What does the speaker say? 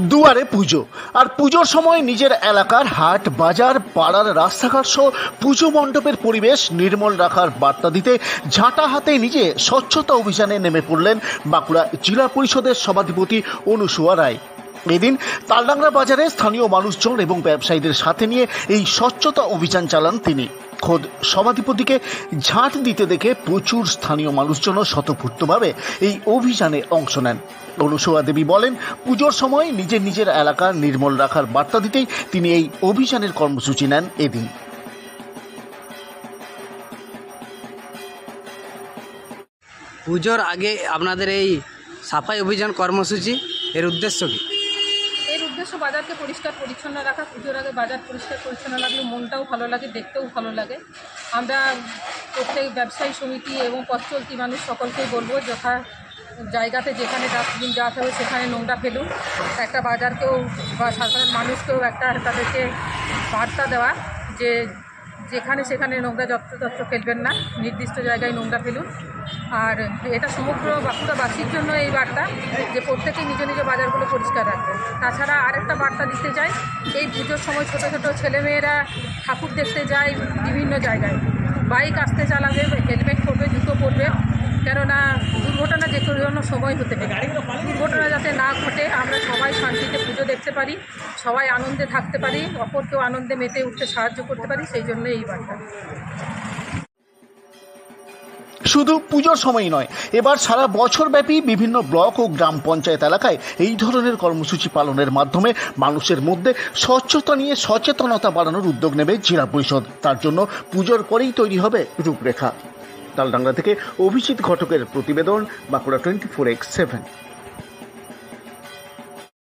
দুয়ারে পুজো। আর পুজোর সময় নিজের এলাকার হাট, বাজার, পাড়ার রাস্তাঘাট সহ পুজো মণ্ডপের পরিবেশ নির্মল রাখার বার্তা দিতে ঝাঁটা হাতে নিজে স্বচ্ছতা অভিযানে নেমে পড়লেন বাঁকুড়া জেলা পরিষদের সভাধিপতি অনুসুয়া রায়। এদিন তালডাংরা বাজারে স্থানীয় মানুষজন এবং ব্যবসায়ীদের সাথে নিয়ে এই স্বচ্ছতা অভিযান চালান তিনি। খোদ সভাধিপতিকে ঝাঁট দিতে দেখে প্রচুর স্থানীয় মানুষজনও স্বতঃস্ফূর্তভাবে এই অভিযানে অংশ নেন। অনুসুয়া দেবী বলেন, পুজোর সময় নিজের নিজের এলাকা নির্মল রাখার বার্তা দিতেই তিনি এই অভিযানের কর্মসূচি নেন এদিন। পুজোর আগে আপনাদের এই সাফাই অভিযান কর্মসূচি, এর উদ্দেশ্য কি? উদ্দেশ্য বাজারকে পরিষ্কার পরিচ্ছন্ন রাখা, পুজোর আগে বাজার পরিষ্কার পরিচ্ছন্ন রাখলে মনটাও ভালো লাগে, দেখতেও ভালো লাগে। আমরা প্রত্যেক ব্যবসায়ী সমিতি এবং পথ চলতি মানুষ সকলকেই বলব, যথা জায়গাতে যেখানে ডাস্টবিন দেওয়া হবে সেখানে নোংরা ফেলুন। একটা বাজারকেও বা সাধারণ মানুষকেও একটা তাদেরকে বার্তা দেওয়া যে যেখানে সেখানে নোংরা যত্রতত্র ফেলবেন না, নির্দিষ্ট জায়গায় নোংরা ফেলুন। আর এটা সমগ্র বাঁকুড়াবাসীর জন্য এই বার্তা যে প্রত্যেকেই নিজ নিজ বাজারগুলো পরিষ্কার রাখবেন। তাছাড়া আরেকটা বার্তা দিতে চাই, এই পুজোর সময় ছোটো ছোটো ছেলেমেয়েরা ঠাকুর দেখতে যায় বিভিন্ন জায়গায়। বাইক আসতে চালাবে, হেলমেট পরবে, জুতো পরবে, কেননা দুর্ঘটনা যে কোনো সময় হতে পারে। দুর্ঘটনা যাতে না ঘটে পুজো দেখতে পারি, সবাই আনন্দে থাকতে পারি, অপরকেও আনন্দে মেতে উঠতে সাহায্য করতে পারি, সেই জন্য এই বার্তা। শুধু পুজোর সময় নয়, এবার সারা বছরব্যাপী বিভিন্ন ব্লক ও গ্রাম পঞ্চায়েত এলাকায় এই ধরনের কর্মসূচি পালনের মাধ্যমে মানুষের মধ্যে স্বচ্ছতা নিয়ে সচেতনতা বাড়ানোর উদ্যোগ নেবে জেলা পরিষদ। তার জন্য পুজোর পরেই তৈরি হবে রূপরেখা। তালডাঙ্গা থেকে অভিজিৎ ঘটকের প্রতিবেদন, Bankura twenty four X seven.